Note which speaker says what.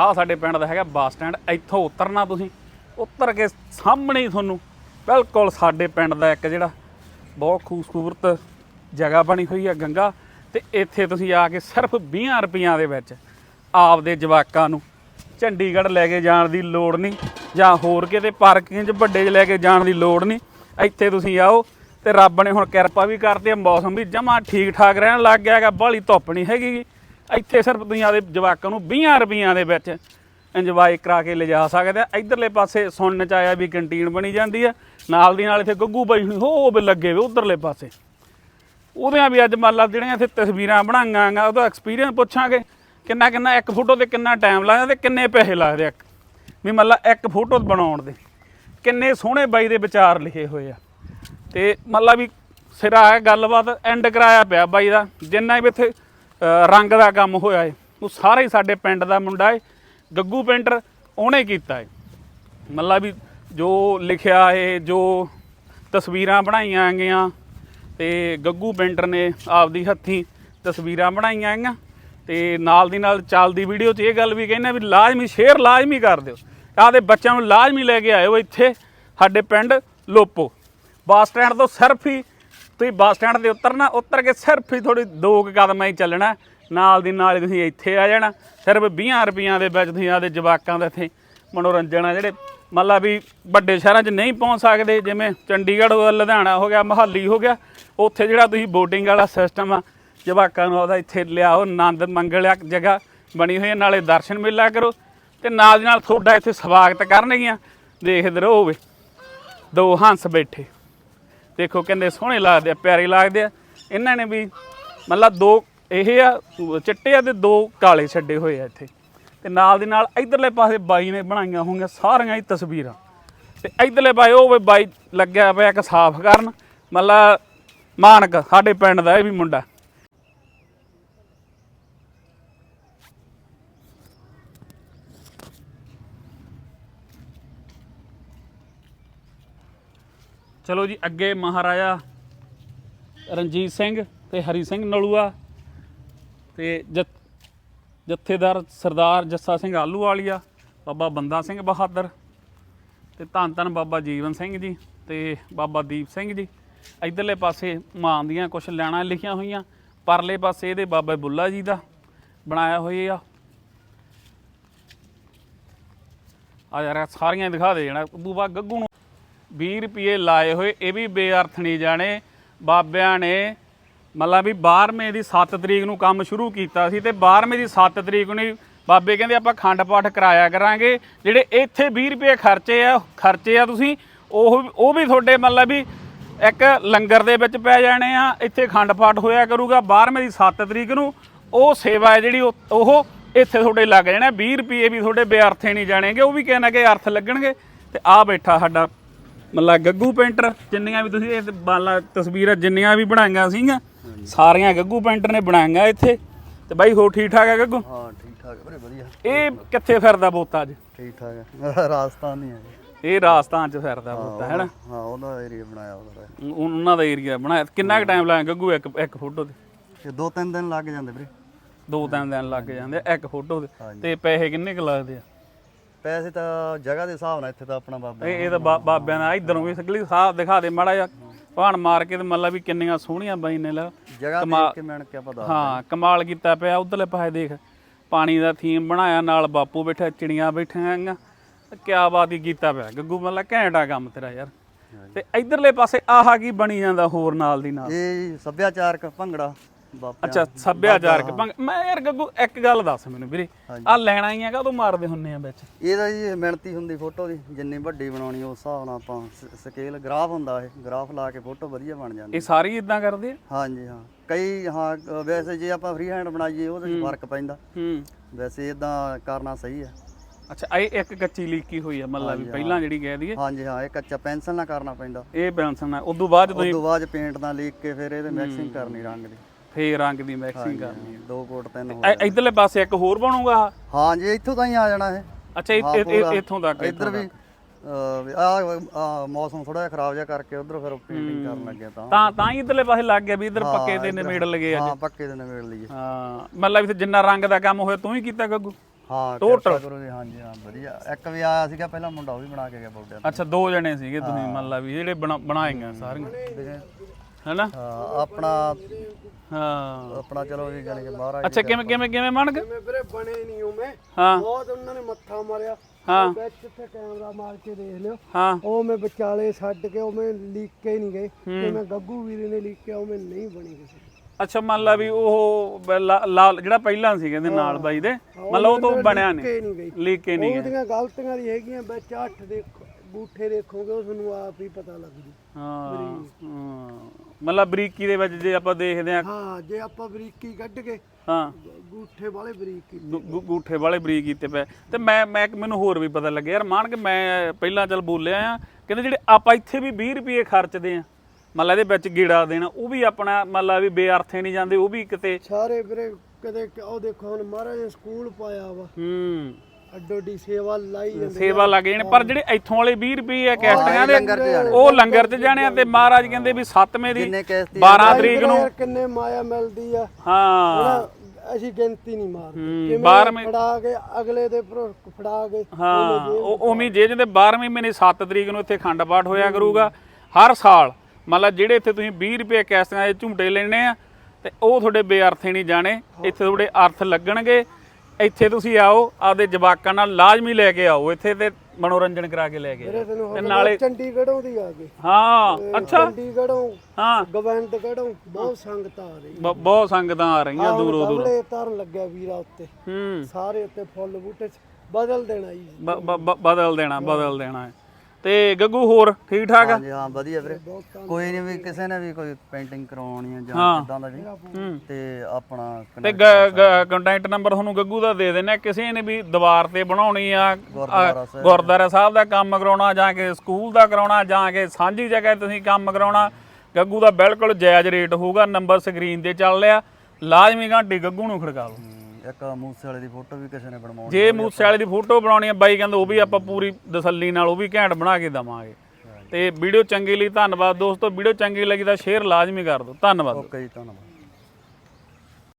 Speaker 1: ਆਹ ਸਾਡੇ ਪਿੰਡ ਦਾ ਹੈਗਾ ਬੱਸ ਸਟੈਂਡ, ਇੱਥੋਂ ਉਤਰਨਾ ਤੁਸੀਂ। ਉਤਰ ਕੇ ਸਾਹਮਣੇ ਹੀ ਤੁਹਾਨੂੰ ਬਿਲਕੁਲ ਸਾਡੇ ਪਿੰਡ ਦਾ ਇੱਕ ਜਿਹੜਾ ਬਹੁਤ ਖੂਬਸੂਰਤ ਜਗ੍ਹਾ ਬਣੀ ਹੋਈ ਹੈ ਗੰਗਾ ਤੇ ਇੱਥੇ ਤੁਸੀਂ ਆ ਕੇ ਸਿਰਫ 20 ਰੁਪਈਆਂ ਦੇ ਵਿੱਚ ਆਪਦੇ ਜਵਾਕਾਂ ਨੂੰ ਚੰਡੀਗੜ੍ਹ ਲੈ ਕੇ ਜਾਣ ਦੀ ਲੋੜ ਨਹੀਂ, ਜਾਂ ਹੋਰ ਕਿਤੇ ਪਾਰਕਿੰਗ 'ਚ ਵੱਡੇ 'ਚ ਲੈ ਕੇ ਜਾਣ ਦੀ ਲੋੜ ਨਹੀਂ। ਇੱਥੇ ਤੁਸੀਂ ਆਓ ਤੇ ਰੱਬ ਨੇ ਹੁਣ ਕਿਰਪਾ ਵੀ ਕਰਤੀ ਹੈ ਮੌਸਮ ਵੀ ਜਮਾ ਠੀਕ ਠਾਕ ਰਹਿਣ ਲੱਗ ਗਿਆ ਹੈਗਾ, ਬਾਹਲੀ ਧੁੱਪ ਨਹੀਂ ਹੈਗੀ ਇੱਥੇ ਸਿਰਫ ਤੁਸੀਂ ਆਪਦੇ ਜਵਾਕਾਂ ਨੂੰ 20 ਰੁਪਈਆਂ ਦੇ ਵਿੱਚ ਇੰਜੋਏ ਕਰਾ ਕੇ ਲਿਜਾ ਸਕਦੇ ਆ। ਇਧਰਲੇ ਪਾਸੇ ਸੁਣਨ ਚ ਆਇਆ ਵੀ ਕੰਟੀਨ ਬਣੀ ਜਾਂਦੀ ਆ। ਨਾਲ ਦੀ ਨਾਲ ਇੱਥੇ ਗੱਗੂ ਬਾਈ ਹੁਣੀ ਹੋ ਵੀ ਲੱਗੇ ਵੇ ਉਧਰਲੇ ਪਾਸੇ। ਉਹਦੀਆਂ ਵੀ ਅੱਜ ਮੰਨ ਲਾ ਜਿਹੜੀਆਂ ਇੱਥੇ ਤਸਵੀਰਾਂ ਬਣਾਈਆਂ ਗਾ ਉਹਦਾ ਐਕਸਪੀਰੀਅੰਸ ਪੁੱਛਾਂਗੇ। ਕਿੰਨਾ ਕਿੰਨਾ, ਇੱਕ ਫੋਟੋ ਤੇ ਕਿੰਨਾ ਟਾਈਮ ਲੱਗਦਾ ਤੇ ਕਿੰਨੇ ਪੈਸੇ ਲੱਗਦੇ ਆ ਵੀ ਮੰਨ ਲਾ ਇੱਕ ਫੋਟੋ ਬਣਾਉਣ ਦੇ, ਕਿੰਨੇ ਸੋਹਣੇ ਬਾਈ ਦੇ ਵਿਚਾਰ ਲਿਖੇ ਹੋਏ ਆ। ਤੇ ਮੰਨ ਲਾ ਵੀ ਸਿਰਾ ਗੱਲਬਾਤ ਐਂਡ ਕਰਾਇਆ ਪਿਆ ਬਾਈ ਦਾ। ਜਿੰਨਾ ਵੀ ਇੱਥੇ ਰੰਗ ਦਾ ਕੰਮ ਹੋਇਆ ਏ। ਉਹ ਸਾਰਾ ਹੀ ਸਾਡੇ ਪਿੰਡ ਦਾ ਮੁੰਡਾ ਏ, ਗੱਗੂ ਪੇਂਟਰ, ਉਹਨੇ ਕੀਤਾ ਏ। ਮਤਲਬ ਵੀ ਜੋ ਲਿਖਿਆ ਏ, ਜੋ ਤਸਵੀਰਾਂ ਬਣਾਈਆਂ ਗਈਆਂ ਤੇ ਗੱਗੂ ਪੇਂਟਰ ਨੇ ਆਪਦੀ ਹੱਥੀਂ ਤਸਵੀਰਾਂ ਬਣਾਈਆਂ ਗਈਆਂ ਤੇ ਨਾਲ ਦੀ ਨਾਲ ਚੱਲਦੀ ਵੀਡੀਓ 'ਚ ਇਹ ਗੱਲ ਵੀ ਕਹਿੰਦੇ ਵੀ ਲਾਜ਼ਮੀ ਸ਼ੇਅਰ ਲਾਜ਼ਮੀ ਕਰ ਦਿਓ। ਆਪਦੇ ਬੱਚਿਆਂ ਨੂੰ ਲਾਜ਼ਮੀ ਲੈ ਕੇ ਆਇਓ ਇੱਥੇ ਸਾਡੇ ਪਿੰਡ ਲੋਪੋ। ਬੱਸ ਸਟੈਂਡ ਤੋਂ ਸਿਰਫ ਹੀ ਤੁਸੀਂ ਬੱਸ ਸਟੈਂਡ ਤੇ ਉਤਰਨਾ ਉਤਰ ਕੇ ਸਿਰਫ ਹੀ ਥੋੜੀ ਦੋ ਕੁ ਕਦਮਾਂ ਹੀ ਚੱਲਣਾ। ਨਾਲ ਦੀ ਨਾਲ ਹੀ ਤੁਸੀਂ ਇੱਥੇ ਆ ਜਾਣਾ। ਸਿਰਫ 20 ਰੁਪਈਆਂ ਦੇ ਵਿੱਚ ਤੁਸੀਂ ਆਪਦੇ ਜਵਾਕਾਂ ਦੇ ਇੱਥੇ ਮਨੋਰੰਜਨ ਆ ਜਿਹੜੇ ਮਤਲਬ ਵੀ ਵੱਡੇ ਸ਼ਹਿਰਾਂ 'ਚ ਨਹੀਂ ਪਹੁੰਚ ਸਕਦੇ, ਜਿਵੇਂ ਚੰਡੀਗੜ੍ਹ ਹੋ ਗਿਆ, ਲੁਧਿਆਣਾ ਹੋ ਗਿਆ, ਮਹਾਲੀ ਹੋ ਗਿਆ। ਉੱਥੇ ਜਿਹੜਾ ਤੁਸੀਂ ਬੋਟਿੰਗ ਵਾਲਾ ਸਿਸਟਮ ਆ, ਜਵਾਕਾਂ ਨੂੰ ਉਹਦਾ ਇੱਥੇ ਲਿਆਓ, ਆਨੰਦ ਮੰਗਲਿਆ ਜਗ੍ਹਾ ਬਣੀ ਹੋਈ ਹੈ ਨਾਲੇ ਦਰਸ਼ਨ ਮੇਲਾ ਕਰੋ। ਤੇ ਨਾਲ ਦੀ ਨਾਲ ਤੁਹਾਡਾ ਇੱਥੇ ਸਵਾਗਤ ਕਰਨਗੀਆਂ। ਦੇਖਦੇ ਰਹੋ ਵੇ, ਦੋ ਹੰਸ ਬੈਠੇ। ਦੇਖੋ ਕਹਿੰਦੇ ਸੋਹਣੇ ਲੱਗਦੇ ਆ, ਪਿਆਰੇ ਲੱਗਦੇ ਆ। ਇਹਨਾਂ ਨੇ ਵੀ ਮਤਲਬ ਦੋ ਇਹ ਆ, ਚਿੱਟੇ ਆ ਤੇ ਦੋ ਕਾਲੇ ਛੱਡੇ ਹੋਏ ਆ ਇੱਥੇ। ਤੇ ਨਾਲ ਦੀ ਨਾਲ ਇਧਰਲੇ ਪਾਸੇ ਬਾਈ ਨੇ ਬਣਾਈਆਂ ਹੋਈਆਂ ਸਾਰੀਆਂ ਹੀ ਤਸਵੀਰਾਂ। ਤੇ ਇਧਰਲੇ ਬਾਈ ਉਹ ਬਾਈ ਲੱਗਿਆ ਪਿਆ ਇੱਕ ਸਾਫ਼ ਕਰਨ। ਮਤਲਬ ਮਾਨਕ, ਸਾਡੇ ਪਿੰਡ ਦਾ ਇਹ ਵੀ ਮੁੰਡਾ। ਚਲੋ ਜੀ, ਅੱਗੇ ਮਹਾਰਾਜਾ ਰਣਜੀਤ ਸਿੰਘ ਤੇ ਹਰੀ ਸਿੰਘ ਨਲੂਆ ਤੇ ਜਥ- ਜਥੇਦਾਰ ਸਰਦਾਰ ਜੱਸਾ ਸਿੰਘ ਆਲੂ ਵਾਲੀਆ ਬਾਬਾ ਬੰਦਾ ਸਿੰਘ ਬਹਾਦਰ ਤੇ ਧੰਨ ਧੰਨ ਬਾਬਾ ਜੀਵਨ ਸਿੰਘ ਜੀ ਤੇ ਬਾਬਾ ਦੀਪ ਸਿੰਘ ਜੀ। ਇਧਰਲੇ ਪਾਸੇ ਮਾਂ ਦੀਆਂ ਕੁਝ ਲੈਣਾ ਲਿਖੀਆਂ ਹੋਈਆਂ, ਪਰਲੇ ਪਾਸੇ ਇਹਦੇ ਬਾਬਾ ਬੁੱਲਾ ਜੀ ਦਾ ਬਣਾਇਆ ਹੋਇਆ ਆ। ਯਾਰ ਸਾਰੀਆਂ ਦਿਖਾ ਦੇ ਜਣਾ, ਬੂਬਾ ਗੱਗੂ ਨੂੰ। 20 ਰੁਪਏ ਲਾਏ ਹੋਏ, ਇਹ ਵੀ ਬੇਅਰਥ ਨਹੀਂ ਜਾਣੇ। ਬਾਬਿਆਂ ਨੇ ਮਤਲਬ ਵੀ 12ਵੇਂ ਦੀ 7 ਤਰੀਕ ਨੂੰ ਕੰਮ ਸ਼ੁਰੂ ਕੀਤਾ ਸੀ ਤੇ 12ਵੇਂ ਦੀ 7 ਤਰੀਕ ਨੂੰ ਬਾਬੇ ਕਹਿੰਦੇ ਆਪਾਂ ਖੰਡ ਪਾਠ ਕਰਾਇਆ ਕਰਾਂਗੇ। ਜਿਹੜੇ ਇੱਥੇ 20 ਰੁਪਏ ਖਰਚੇ ਆ ਖਰਚੇ ਆ ਤੁਸੀਂ, ਉਹ ਉਹ ਵੀ ਤੁਹਾਡੇ ਮਤਲਬ ਵੀ ਇੱਕ ਲੰਗਰ ਦੇ ਵਿੱਚ ਪੈ ਜਾਣੇ ਆ। ਇੱਥੇ ਖੰਡ ਪਾਠ ਹੋਇਆ ਕਰੂਗਾ 12ਵੇਂ ਦੀ 7 ਤਰੀਕ ਨੂੰ। ਉਹ ਸੇਵਾ ਹੈ ਜਿਹੜੀ ਉਹ ਉਹ ਇੱਥੇ ਤੁਹਾਡੇ ਲੱਗ ਜਾਣਾ 20 ਰੁਪਏ ਵੀ ਤੁਹਾਡੇ ਬੇਅਰਥੇ ਨਹੀਂ ਜਾਣਗੇ, ਉਹ ਵੀ ਕਹਿਣਾ ਕਿ ਅਰਥ ਲੱਗਣਗੇ। ਤੇ ਆ ਬੈਠਾ ਸਾਡਾ ਮਤਲਬ ਗੱਗੂ ਪੇਂਟਰ ਜਿੰਨੀਆਂ ਵੀ ਤੁਸੀਂ ਇਹ ਬਾਲਾ ਤਸਵੀਰਾਂ ਜਿੰਨੀਆਂ ਵੀ ਬਣਾਈਆਂ ਸੀਗੀਆਂ ਸਾਰੀਆਂ ਗੱਗੂ ਪੇਂਟਰ ਨੇ ਬਣਾਈਆਂ ਇੱਥੇ। ਤੇ ਬਾਈ ਹੋ ਠੀਕ ਠਾਕ ਹੈ ਗੱਗੂ?
Speaker 2: ਹਾਂ ਠੀਕ ਠਾਕ ਵਧੀਆ।
Speaker 1: ਇਹ ਕਿੱਥੇ ਫਿਰਦਾ ਬੋਤਾ ਅੱਜ?
Speaker 2: ਠੀਕ ਠਾਕ ਹੈ ਰਾਜਸਥਾਨ ਹੀ ਹੈ ਜੀ।
Speaker 1: ਇਹ ਰਾਜਸਥਾਨ ਚ ਫਿਰਦਾ ਬੋਤਾ ਹੈ ਨਾ
Speaker 2: ਹਾਂ ਉਹਨਾਂ ਏਰੀਆ ਬਣਾਇਆ ਉਹਦਾ
Speaker 1: ਉਹ- ਉਹਨਾਂ ਦਾ ਏਰੀਆ ਬਣਾਇਆ। ਕਿੰਨਾ ਕੁ ਟਾਈਮ ਲਾਇਆ ਗੱਗੂ ਇੱਕ ਇੱਕ ਫੋਟੋ ਤੇ?
Speaker 2: ਤੇ ਦੋ ਤਿੰਨ ਦਿਨ ਲੱਗ ਜਾਂਦੇ ਵੀਰੇ।
Speaker 1: ਦੋ ਤਿੰਨ ਦਿਨ ਲੱਗ ਜਾਂਦੇ ਇੱਕ ਫੋਟੋ ਤੇ। ਤੇ ਪੈਸੇ ਕਿੰਨੇ ਕੁ ਲੱਗਦੇ ਆ?
Speaker 2: ਪੈਸੇ ਤਾਂ ਜਗ੍ਹਾ ਦੇ ਹਿਸਾਬ ਨਾਲ ਇੱਥੇ ਤਾਂ ਆਪਣਾ ਬਾਬਾ
Speaker 1: ਇਹ ਇਹ ਤਾਂ ਬਾ- ਬਾਬਿਆਂ ਦਾ ਇਧਰੋਂ ਵੀ ਸਕਲੀ ਸਾਹ ਦਿਖਾ ਦੇ ਮਾੜਾ ਜਿਹਾ। ਭਾਣ ਮਾਰ ਕੇ ਤੇ ਮਤਲਬ ਵੀ ਕਿੰਨੀਆਂ ਸੋਹਣੀਆਂ ਬਾਈ ਨੇ ਲਾ।
Speaker 2: ਜਗ੍ਹਾ ਦੇਖ ਕੇ ਮਿਣ ਕੇ ਆਪਾਂ ਦੱਸ
Speaker 1: ਹਾਂ ਕਮਾਲ ਕੀਤਾ ਪਿਆ ਉਧਰਲੇ ਪਾਸੇ ਦੇਖ। ਪਾਣੀ ਦਾ ਥੀਮ ਬਣਾਇਆ ਨਾਲ ਬਾਪੂ ਬੈਠਾ ਚਿੜੀਆਂ ਬੈਠੀਆਂ ਹੈਗੀਆਂ। ਕਿਆ ਬਾਤ ਹੀ ਕੀਤਾ ਪਿਆ। ਗੱਗੂ ਮਤਲਬ ਘੈਂਟਾ ਕੰਮ ਤੇਰਾ ਯਾਰ। ਤੇ ਇਧਰਲੇ ਪਾਸੇ ਆਹ ਕੀ ਬਣੀ ਜਾਂਦਾ ਹੋਰ ਨਾਲ ਦੀ ਨਾਲ?
Speaker 2: ਇਹ ਸੱਭਿਆਚਾਰਕ ਭੰਗੜਾ।
Speaker 1: ਅੱਛਾ ਸੱਭਿਆਚਾਰਕ ਭੰਗ ਮੈਂ ਯਾਰ ਗੱਗੂ ਇੱਕ ਗੱਲ ਦੱਸ ਮੈਨੂੰ ਵੀਰੇ। ਆ ਲੈਣਾ ਹੀ ਹੈਗਾ ਤੂੰ ਮਾਰਦੇ ਹੁੰਨੇ ਆ ਵਿੱਚ?
Speaker 2: ਇਹਦਾ ਜੀ ਮਿਣਤੀ ਹੁੰਦੀ ਫੋਟੋ ਦੀ ਜਿੰਨੀ ਵੱਡੀ ਬਣਾਉਣੀ ਉਸ ਹਿਸਾਬ ਨਾਲ ਆਪਾਂ ਸਕੇਲ ਗ੍ਰਾਫ ਹੁੰਦਾ ਇਹ ਗ੍ਰਾਫ ਲਾ ਕੇ ਫੋਟੋ ਵਧੀਆ ਬਣ ਜਾਂਦੀ।
Speaker 1: ਇਹ ਸਾਰੀ ਇਦਾਂ ਕਰਦੇ ਆ?
Speaker 2: ਹਾਂਜੀ ਹਾਂ। ਕਈ ਹਾਂ ਵੈਸੇ ਜੇ ਆਪਾਂ ਫ੍ਰੀ ਹੈਂਡ ਬਣਾਈਏ ਉਹਦੇ 'ਚ ਫ਼ਰਕ ਪੈਂਦਾ।
Speaker 1: ਹੂੰ।
Speaker 2: ਵੈਸੇ ਇਦਾਂ ਕਰਨਾ ਸਹੀ ਹੈ
Speaker 1: ਅੱਛਾ ਇਹ ਇੱਕ ਕੱਚੀ ਲੀਕੀ ਹੋਈ ਆ ਮਤਲਬ ਵੀ ਪਹਿਲਾਂ ਜਿਹੜੀ ਕਹਿ ਦਈਏ।
Speaker 2: ਹਾਂਜੀ ਹਾਂ ਇਹ ਕੱਚਾ ਪੈਨਸਲ ਨਾਲ ਕਰਨਾ ਪੈਂਦਾ।
Speaker 1: ਇਹ ਪੈਨਸਲ ਨਾਲ ਉਦੋਂ ਬਾਅਦ ਤੁਸੀਂ
Speaker 2: ਤੋਂ ਬਾਅਦ ਪੇਂਟ ਨਾਲ ਲੀਕ ਕੇ ਫਿਰ ਇਹਦੇ ਮਿਕਸਿੰਗ ਕਰਨੀ ਰੰਗ ਦੀ।
Speaker 1: ਫੇਰ ਰੰਗ ਦੀ ਮਿਕਸਿੰਗ ਕਰਨੀ
Speaker 2: ਦੋ ਕੋਟ ਤਿੰਨ ਹੋ
Speaker 1: ਇ- ਇਧਰਲੇ ਪਾਸੇ ਇੱਕ ਹੋਰ ਬਣੂਗਾ?
Speaker 2: ਹਾਂ ਜੀ ਇੱਥੋਂ ਤਾਂ ਹੀ ਆ ਜਾਣਾ ਇਹ।
Speaker 1: ਅੱਛਾ ਇਹ- ਇਹ- ਇਹ- ਇੱਥੋਂ ਤੱਕ
Speaker 2: ਇੱਧਰ ਵੀ ਆ ਮੌਸਮ ਥੋੜਾ ਜਿਹਾ ਖਰਾਬ ਜਿਹਾ ਕਰਕੇ ਉਧਰ ਫਿਰ ਪੇਂਟਿੰਗ ਕਰਨ ਲੱਗੇ ਤਾਂ।
Speaker 1: ਤਾਂ ਤਾਂ ਹੀ ਇਧਰਲੇ ਪਾਸੇ ਲੱਗ ਗਿਆ ਵੀ ਇਧਰ ਪੱਕੇ ਦੇ ਨਿਬੇੜ ਲਗੇ ਅੱਜ
Speaker 2: ਹਾਂ ਪੱਕੇ ਦੇ ਨਵੇੜ ਲਈਏ।
Speaker 1: ਹਾਂ ਮਤਲਬ ਵੀ ਜਿੰਨਾ ਰੰਗ ਦਾ ਕੰਮ ਹੋਇਆ ਤੂੰ ਹੀ ਕੀਤਾ ਗੱਗੂ।
Speaker 2: ਹਾਂ? ਕਿਰਪਾ ਕਰੋ ਜੀ ਹਾਂ ਵਧੀਆ। ਇੱਕ ਵੀ ਆਇਆ ਸੀਗਾ ਪਹਿਲਾਂ ਮੁੰਡਾ ਉਹ ਵੀ ਬਣਾ ਕੇ ਗਿਆ ਬੋਡਿਆਂ
Speaker 1: ਅੱਛਾ ਦੋ ਜਣੇ ਸੀਗੇ ਤੁਸੀਂ ਮੰਨ ਲਾ ਵੀ ਜਿਹੜੇ ਬਣਾ- ਬਣਾਏਗਾ ਸਾਰੀਆਂ।
Speaker 2: ਤੇ
Speaker 1: ਹੈਨਾ?
Speaker 2: ਹਾਂ ਆਪਣਾ
Speaker 1: ਹਾਂ।
Speaker 2: ਆਪਣਾ ਚਲੋ ਵੀ ਜਾਨੀ ਕਿ ਬਾਹਰ ਆ
Speaker 1: ਅੱਛਾ ਕਿਵੇਂ ਕਿਵੇਂ ਕਿਵੇਂ ਬਣ ਗਏ
Speaker 3: ਮੈਂ ਵੀਰੇ ਬਣੇ ਨਹੀਂ ਉਹ ਮੈਂ।
Speaker 1: ਹਾਂ।
Speaker 3: ਬਹੁਤ ਉਹਨਾਂ ਨੇ ਮੱਥਾ ਮਾਰਿਆ।
Speaker 1: ਹਾਂ।
Speaker 3: ਵਿੱਚ ਤੇ ਕੈਮਰਾ ਮਾਰ ਕੇ ਦੇਖ ਲਿਓ।
Speaker 1: ਹਾਂ।
Speaker 3: ਉਹ ਮੈਂ ਵਿਚਾਲੇ ਛੱਡ ਕੇ ਉਹ ਮੈਂ ਲੀਕ ਕੇ ਨਹੀਂ ਗਏ। ਤੇ ਮੈਂ ਗੱਗੂ ਵੀਰੇ ਨੇ ਲੀਕ ਕੇ ਉਹ ਮੈਂ ਨਹੀਂ ਬਣੀ ਕਿਸੇ
Speaker 1: ਅੱਛਾ ਮੰਨ ਲਾ ਵੀ ਉਹ ਲਾਲ ਜਿਹੜਾ ਪਹਿਲਾਂ ਸੀ ਕਹਿੰਦੇ ਨਾਲ ਬਾਈ ਦੇ। ਮੰਨ ਲਾ ਉਹ ਤੋਂ ਬਣਿਆ ਨਹੀਂ।
Speaker 3: ਕੇ ਨਹੀਂ ਗਈ।
Speaker 1: ਲੀਕ ਕੇ ਨਹੀਂ ਗਿਆ
Speaker 3: ਉਹਦੀਆਂ ਗਲਤੀਆਂ ਦੀ ਹੈਗੀਆਂ ਵਿੱਚ ਅੱਠ ਦੇ ਬੂਠੇ ਦੇਖੋਗੇ ਉਹ ਤੁਹਾਨੂੰ ਆਪ ਹੀ ਪਤਾ ਲੱਗ ਜੂ।
Speaker 1: ਹਾਂ ਲਾ ਬਰੀਕੀ ਦੇ ਵਿੱਚ ਜੇ ਆਪਾਂ ਦੇਖਦੇ ਆ
Speaker 3: ਹਾਂ ਜੇ ਆਪਾਂ ਬਰੀਕੀ ਕੱਢ ਕੇ
Speaker 1: ਹਾਂ।
Speaker 3: ਗੂਠੇ ਵਾਲੇ ਬਰੀਕੀ
Speaker 1: ਗੁ- ਗੁ- ਗੂਠੇ ਵਾਲੇ ਬਰੀਕ ਕੀਤੇ ਪਏ। ਤੇ ਮੈਂ ਮੈਂ ਮੈਨੂੰ ਹੋਰ ਵੀ ਪਤਾ ਲੱਗਿਆ। ਯਾਰ ਮਾਨ ਕਿ ਮੈਂ ਪਹਿਲਾਂ ਚੱਲ ਬੋਲਿਆ ਆ ਕਹਿੰਦੇ ਜਿਹੜੇ ਆਪਾਂ ਇੱਥੇ ਵੀ 20 ਰੁਪਏ ਖਰਚਦੇ ਆ ਮੰਨ ਲਾ ਇਹਦੇ ਵਿੱਚ ਗੀੜਾ ਦੇਣਾ ਉਹ ਵੀ ਆਪਣਾ ਮੰਨ ਲਾ ਵੀ ਬੇਅਰਥੇ ਨਹੀਂ ਜਾਂਦੇ ਉਹ ਵੀ ਕਿਤੇ
Speaker 3: ਸਾਰੇ ਵੀਰੇ ਕਦੇ ਉਹ ਦੇਖੋ ਹੁਣ ਮਹਾਰਾਜ ਨੇ ਸਕੂਲ ਪਾਇਆ ਵਾ।
Speaker 1: ਹੂੰ।
Speaker 3: ਅੱਡੋ ਅੱਡੀ ਸੇਵਾ ਲਾਈ ਜਾਂਦੇ
Speaker 1: ਸੇਵਾ ਲੱਗ ਜਾਣੇ ਪਰ ਜਿਹੜੇ ਇੱਥੋਂ ਵਾਲੇ 20 ਰੁਪਏ ਆ ਕੈਸਟੀਆਂ ਦੇ
Speaker 2: ਲੰਗਰ 'ਚ ਜਾਣੇ।
Speaker 1: ਉਹ ਲੰਗਰ 'ਚ ਜਾਣੇ ਆ ਤੇ ਮਹਾਰਾਜ ਕਹਿੰਦੇ ਵੀ 7ਵੇਂ ਦੀ
Speaker 2: ਜਿੰਨੇ ਕਿਸ਼ਤੀ
Speaker 1: 12 ਤਰੀਕ ਨੂੰ।
Speaker 3: ਯਾਰ ਕਿੰਨੇ ਮਾਇਆ ਮਿਲਦੀ ਆ।
Speaker 1: ਹਾਂ।
Speaker 3: ਹਨਾ, ਅਸੀਂ ਗਿਣਤੀ ਨਹੀਂ ਮਾਰਦੇ।
Speaker 1: ਹੂੰ, ਬਾਰ੍ਹਵੇਂ-
Speaker 3: ਫੜਾ ਕੇ ਅਗਲੇ ਦੇ ਫੜਾ ਕੇ
Speaker 1: ਹਾਂ ਉਹ ਉਮੀ ਜੇ ਜਿਹਦੇ 12ਵੇਂ ਮਹੀਨੇ 7 ਤਰੀਕ ਨੂੰ ਇੱਥੇ ਖੰਡ ਪਾਠ ਹੋਇਆ ਕਰੂਗਾ ਹਰ ਸਾਲ। ਮੰਨ ਲਾ ਜਿਹੜੇ ਇੱਥੇ ਤੁਸੀਂ 20 ਰੁਪਏ ਕੈਸਟੀਆਂ ਦੇ ਝੂਟੇ ਲੈਣੇ ਆ ਤੇ ਉਹ ਤੁਹਾਡੇ ਬੇਅਰਥੇ ਨਹੀਂ ਜਾਣੇ ਇੱਥੇ ਤੁਹਾਡੇ ਅਰਥ ਲੱਗਣਗੇ ਇੱਥੇ ਤੁਸੀਂ ਆਓ ਆਪਦੇ ਜਵਾਕਾਂ ਨਾਲ ਲਾਜ਼ਮੀ ਲੈ ਕੇ ਆਓ ਇੱਥੇ ਤੇ ਮਨੋਰੰਜਨ ਕਰਾ ਕੇ ਲੈ ਕੇ ਤੇ ਨਾਲੇ
Speaker 3: ਚੰਡੀਗੜ੍ਹੋਂ ਦੀ ਆ ਗਏ
Speaker 1: ਹਾਂ ਅੱਛਾ।
Speaker 3: ਚੰਡੀਗੜ੍ਹੋਂ
Speaker 1: ਹਾਂ।
Speaker 3: ਗੋਬਿੰਦਗੜ੍ਹੋਂ ਬਹੁਤ ਸੰਗਤ ਆ ਰਹੀ
Speaker 1: ਬ- ਬਹੁਤ ਸੰਗਤਾਂ ਆ ਰਹੀਆਂ ਦੂਰੋਂ ਦੂਰੋਂ।
Speaker 3: ਕਮਲੇ ਤਰਨ ਲੱਗਿਆ ਵੀਰਾ ਉੱਤੇ।
Speaker 1: ਹੂੰ।
Speaker 3: ਸਾਰੇ ਉੱਤੇ ਫੁੱਲ ਬੂਟੇ ਚ ਬਦਲ ਦੇਣਾ ਜੀ।
Speaker 1: ਬ- ਬ- ਬ- ਬਦਲ ਦੇਣਾ ਬਦਲ ਦੇਣਾ ਹੈ। ਤੇ ਗੱਗੂ ਹੋਰ ਠੀਕ ਠਾਕ ਆ?
Speaker 2: ਹਾਂਜੀ ਹਾਂ ਵਧੀਆ ਵੀਰੇ। ਕੋਈ ਨਹੀਂ ਵੀ ਕਿਸੇ ਨੇ ਵੀ ਕੋਈ ਪੇਂਟਿੰਗ ਕਰਵਾਉਣੀ ਹੈ ਜਾਂ
Speaker 1: ਹਾਂ।
Speaker 2: ਕਿਦਾਂ ਦਾ ਵੀ ਤੇ ਆਪਣਾ
Speaker 1: ਤੇ ਕੰਟੈਕਟ ਨੰਬਰ ਤੁਹਾਨੂੰ ਗੱਗੂ ਦਾ ਦੇ ਦੇਣਾ ਕਿਸੇ ਨੇ ਵੀ ਦੀਵਾਰ ਤੇ ਬਣਾਉਣੀ ਆ
Speaker 2: ਗੁਰਦੁਆਰਾ
Speaker 1: ਆ, ਗੁਰਦੁਆਰਾ ਸਾਹਿਬ ਦਾ ਕੰਮ ਕਰਾਉਣਾ ਜਾਂ ਕਿ ਸਕੂਲ ਦਾ ਕਰਾਉਣਾ ਜਾਂ ਕਿ ਸਾਂਝੀ ਜਗ੍ਹਾ ਤੇ ਤੁਸੀਂ ਕੰਮ ਕਰਾਉਣਾ ਗੱਗੂ ਦਾ ਬਿਲਕੁਲ ਜਾਇਜ਼ ਰੇਟ ਹੋਊਗਾ। ਨੰਬਰ ਸਕਰੀਨ ਤੇ ਚੱਲ ਰਿਹਾ। ਲਾਜ਼ਮੀ ਘੰਟੀ ਗੱਗੂ ਨੂੰ ਖੜਕਾ ਲਓ
Speaker 2: ਇੱਕ ਮੂਸੇ ਵਾਲੇ ਦੀ ਫੋਟੋ ਵੀ ਕਿਸੇ ਨੇ ਬਣਵਾਉਣੀ
Speaker 1: ਜੇ ਮੂਸੇ ਵਾਲੇ ਦੀ ਫੋਟੋ ਬਣਾਉਣੀ ਆ ਬਾਈ ਕਹਿੰਦਾ ਉਹ ਵੀ ਆਪਾਂ ਪੂਰੀ ਤਸੱਲੀ ਨਾਲ ਉਹ ਵੀ ਘੈਂਟ ਬਣਾ ਕੇ ਦਵਾਂਗੇ। ਤੇ ਵੀਡੀਓ ਚੰਗੀ ਲਈ ਧੰਨਵਾਦ ਦੋਸਤੋ ਵੀਡੀਓ ਚੰਗੀ ਲੱਗੀ ਤਾਂ ਸ਼ੇਅਰ ਲਾਜ਼ਮੀ ਕਰ ਦਿਓ। ਧੰਨਵਾਦ।
Speaker 2: ਓਕੇ ਜੀ ਧੰਨਵਾਦ।